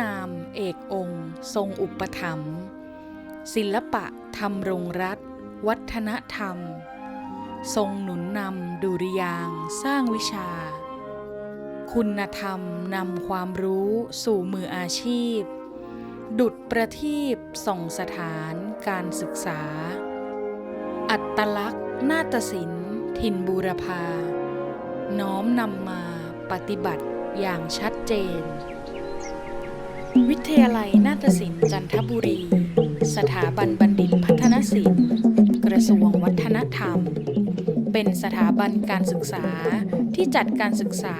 นามเอกองค์ ทรงอุปถัมภ์ศิลปะธรรมรงรัฐ วัฒนธรรม ทรงหนุนนำดุริยางสร้างวิชา คุณธรรมนำความรู้สู่มืออาชีพ ดุดประทีปส่องสถานการศึกษา อัตลักษณ์ นาฏศิลป์ถิ่นบูรพา น้อมนำมาปฏิบัติอย่างชัดเจน วิทยาลัยนาฏศิลป์จันทบุรี สถาบันบัณฑิตพัฒนศิลป์ กระทรวงวัฒนธรรม เป็นสถาบันการศึกษาที่จัดการศึกษา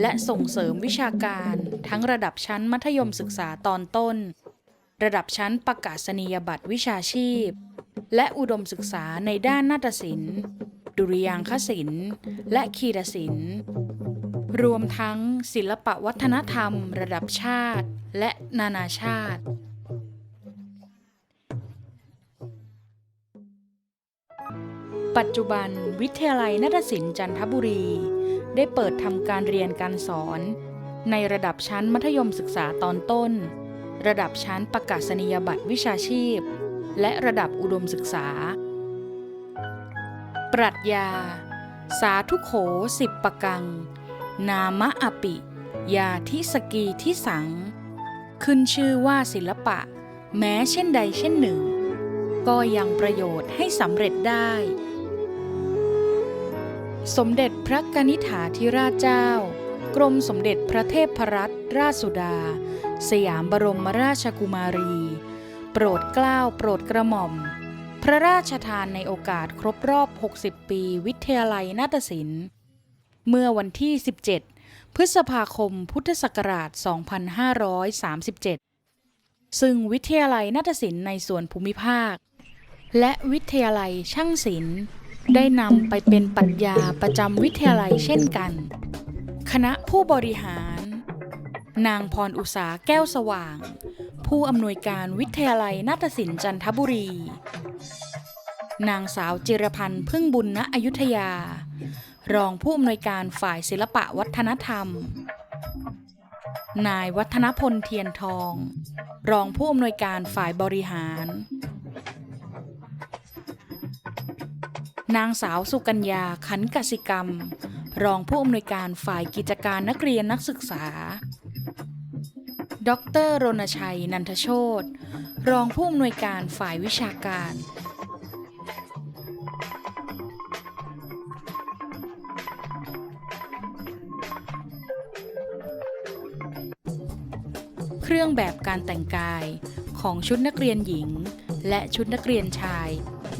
และส่งเสริมวิชาการทั้งระดับชั้นมัธยมศึกษาตอนต้น ระดับชั้นประกาศนียบัตรวิชาชีพ และอุดมศึกษาในด้านนาฏศิลป์ ดุริยางคศิลป์ และคีรศิลป์ รวมทั้งศิลปวัฒนธรรมระดับชาติ และนานาชาติปัจจุบันวิทยาลัยนาฏศิลป์จันทบุรี ได้เปิดทำการเรียนการสอน ในระดับชั้นมัธยมศึกษาตอนต้น ระดับชั้นประกาศนียบัตรวิชาชีพ และระดับอุดมศึกษา ปรัชญา สาธุโขสิบประกัง นามะอปิ ยาทิสกีทิสัง ขึ้นชื่อว่าศิลปะ แม้เช่นใดเช่นหนึ่ง ก็ยังประโยชน์ให้สำเร็จได้ สมเด็จพระกนิษฐาธิราชเจ้า กรมสมเด็จพระเทพรัตนราชสุดา สยามบรมราชกุมารี โปรดเกล้าโปรดกระหม่อม พระราชทานในโอกาสครบรอบ 60 ปี วิทยาลัยนาฏศิลป์ เมื่อวันที่ 17 พฤษภาคมพุทธศักราช 2537 ซึ่งวิทยาลัยนาฏศิลป์ในส่วนภูมิภาค และวิทยาลัยช่างศิลป์ ได้นำไปเป็นปรัชญาประจำวิทยาลัยเช่นกัน คณะผู้บริหาร นางพรอุษาแก้วสว่าง ผู้อำนวยการวิทยาลัยนาฏศิลป์จันทบุรี นางสาวจิรพันธ์พึ่งบุญณอยุธยา รองผู้อำนวยการฝ่ายศิลปะวัฒนธรรม นายวัฒนพลเทียนทอง รองผู้อำนวยการฝ่ายบริหาร นางสาวสุกัญญาขันกสิกรรม รองผู้อำนวยการฝ่ายกิจการนักเรียนนักศึกษาดรรณชัย นันทโชตรองผู้อำนวยการฝ่ายวิชาการ รื่องแบบการแต่งกาย ของชุดนักเรียนหญิง และชุดนักเรียนชาย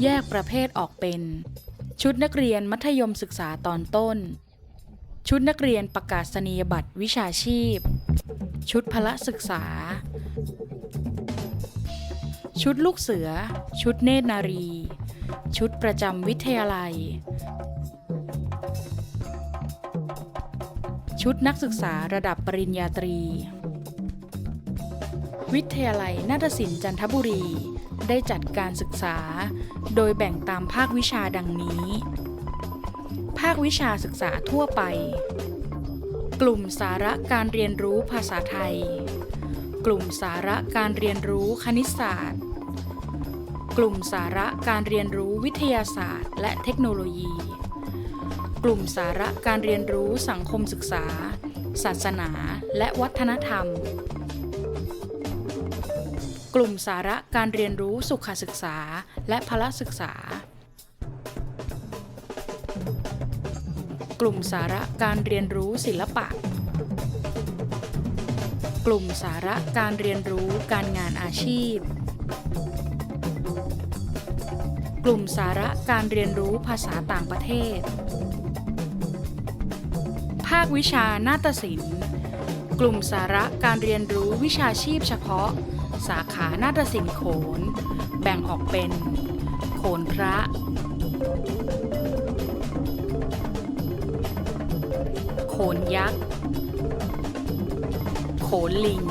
แยกประเภทออกเป็น ชุดนักเรียนมัธยมศึกษาตอนต้น ชุดนักเรียนประกาศนียบัตรวิชาชีพ ชุดพละศึกษา ชุดลูกเสือ ชุดเนตรนารี ชุดประจำวิทยาลัยชุดนักศึกษาระดับปริญญาตรี วิทยาลัยนาฏศิลป์จันทบุรี ได้จัดการศึกษา โดยแบ่งตามภาควิชาดังนี้ ภาควิชาศึกษาทั่วไป กลุ่มสาระการเรียนรู้ภาษาไทย กลุ่มสาระการเรียนรู้คณิตศาสตร์ กลุ่มสาระการเรียนรู้วิทยาศาสตร์ และเทคโนโลยี กลุ่มสาระการเรียนรู้สังคมศึกษา ศาสนา และวัฒนธรรม กลุ่มสาระการเรียนรู้สุขศึกษา และพละศึกษา กลุ่มสาระการเรียนรู้ศิลปะ กลุ่มสาระการเรียนรู้การงานอาชีพ กลุ่มสาระการเรียนรู้ภาษาต่างประเทศ ภาควิชานาฏศิลป์ กลุ่มสาระการเรียนรู้วิชาชีพเฉพาะ สาขานาฏศิลป์โขน แบ่งออกเป็น โขนพระ โขนยักษ์ โขนลิง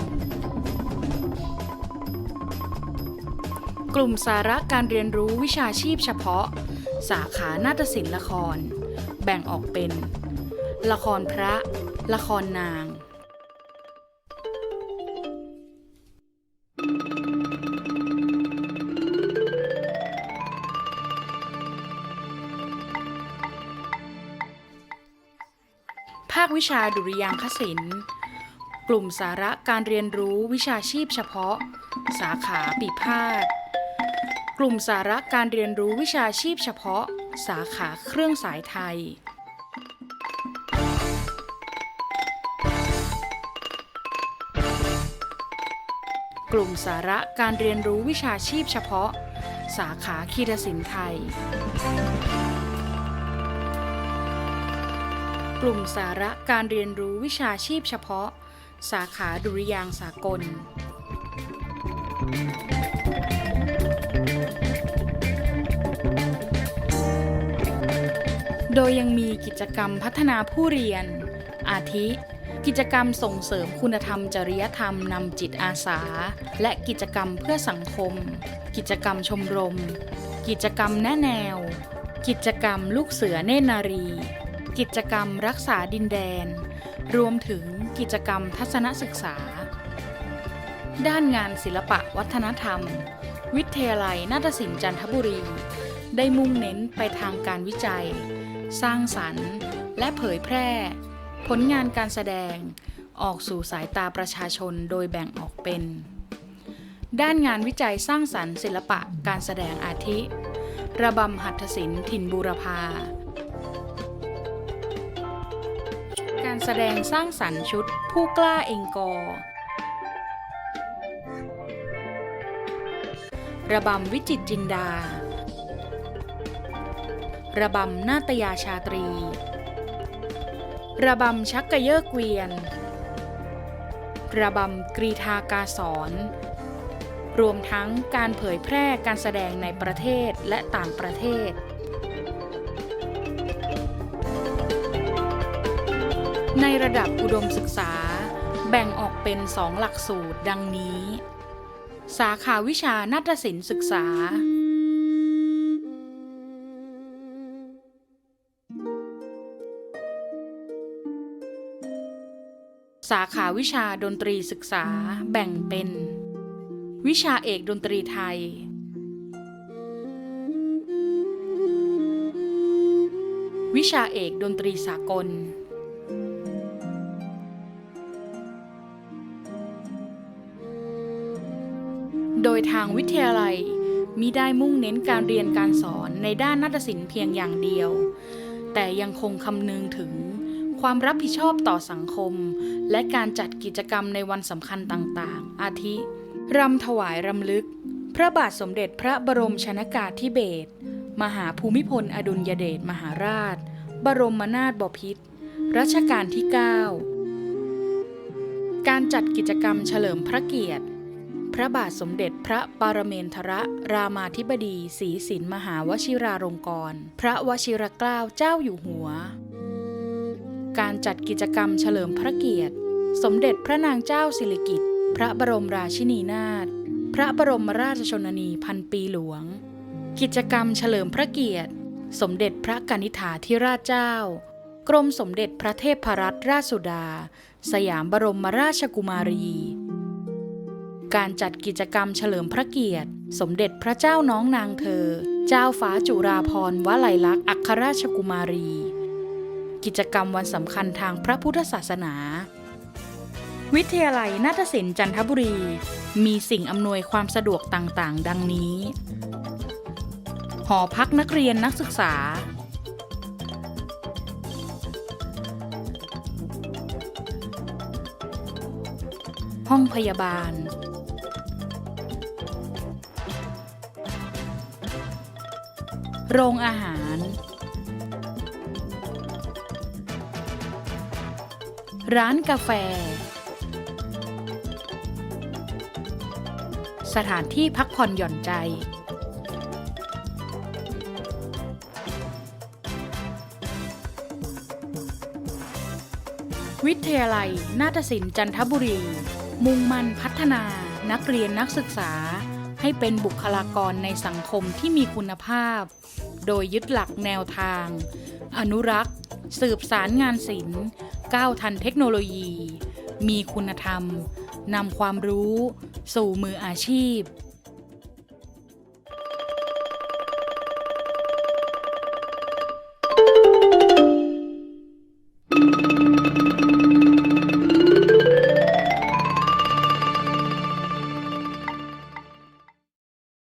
กลุ่มสาระการเรียนรู้วิชาชีพเฉพาะ สาขานาฏศิลป์ละคร แบ่งออกเป็น ละครพระ ละครนาง วิชาดุริยางคศิลป์ กลุ่มสาระการเรียนรู้วิชาชีพเฉพาะ สาขาปีพาทกลุ่มสาระการเรียนรู้วิชาชีพเฉพาะ สาขาเครื่องสายไทย กลุ่มสาระการเรียนรู้วิชาชีพเฉพาะ สาขาคีตศิลป์ไทย กลุ่มสาระการเรียนรู้วิชาชีพเฉพาะ สาขาดุริยางสากล โดยยังมีกิจกรรมพัฒนาผู้เรียน อาทิ กิจกรรมส่งเสริมคุณธรรมจริยธรรมนำจิตอาสา และกิจกรรมเพื่อสังคม กิจกรรมชมรม กิจกรรมแนะแนว กิจกรรมลูกเสือเนนารี กิจกรรมรักษาดินแดน รวมถึงกิจกรรมทัศนศึกษา ด้านงานศิลปะวัฒนธรรม วิทยาลัยนาฏศิลป์จันทบุรี ได้มุ่งเน้นไปทางการวิจัย สร้างสรรค์ และเผยแพร่ ผลงานการแสดงออกสู่สายตาประชาชนโดยแบ่งออกเป็น ด้านงานวิจัยสร้างสรรค์ศิลปะการแสดงอาทิ ระบำหัตถศิลป์ถิ่นบูรพา แสดงสร้างสรรค์ชุดผู้กล้าเองกอระบำวิจิตจินดา ระบำนาตยาชาตรี ระบำชักกระเยอะเกวียน ระบำกรีธากาสอนรวมทั้งการเผยแพร่การแสดงในประเทศและต่างประเทศ ในระดับอุดมศึกษา แบ่งออกเป็นสองหลักสูตรดังนี้ สาขาวิชานาฏศิลป์ศึกษา สาขาวิชาดนตรีศึกษาแบ่งเป็น วิชาเอกดนตรีไทยวิชาเอกดนตรีสากล ยทางวิทยาลัยมิได้มุ่งเน้นการเรียนการสอนในด้านนาฏศิลป์เพียงอย่างเดียว แต่ยังคงคำนึงถึงความรับผิดชอบต่อสังคม และการจัดกิจกรรมในวันสำคัญต่างๆ อาทิ รำถวายรำลึก พระบาทสมเด็จพระบรมชนากาธิเบศร มหาภูมิพลอดุลยเดชมหาราช บรมนาถบพิตรรัชกาลที่ 9 การจัดกิจกรรมเฉลิมพระเกียรติ ระบาทสมเด็จพระปรเมนทรรามาธิบดีศรีสินมหาวชิราลงกรณ์พระวชิรเกล้าเจ้าอยู่หัว การจัดกิจกรรมเฉลิมพระเกียรติ สมเด็จพระนางเจ้าสิริกิติ์พระบรมราชินีนาถพระบรมราชชนนีพันปีหลวง กิจกรรมเฉลิมพระเกียรติ สมเด็จพระกนิษฐาธิราชเจ้า กรมสมเด็จพระเทพรัตนราชสุดา สยามบรมราชกุมารี การจัดกิจกรรมเฉลิมพระเกียรติ สมเด็จพระเจ้าน้องนางเธอ เจ้าฟ้าจุฬาภรณ์วลัยลักษณ์อัครราชกุมารี กิจกรรมวันสำคัญทางพระพุทธศาสนา วิทยาลัยนาฏศิลป์จันทบุรี มีสิ่งอำนวยความสะดวกต่างๆ ดังนี้ หอพักนักเรียนนักศึกษาห้องพยาบาล โรงอาหาร ร้านกาแฟ สถานที่พักผ่อนหย่อนใจ วิทยาลัย นาฏศิลป์จันทบุรี มุ่งมั่นพัฒนานักเรียนนักศึกษาให้เป็นบุคลากรในสังคมที่มีคุณภาพ โดยยึดหลักแนวทาง อนุรักษ์ สืบสารงานศิลป์ก้าวทันเทคโนโลยี มีคุณธรรมนำความรู้ สู่มืออาชีพ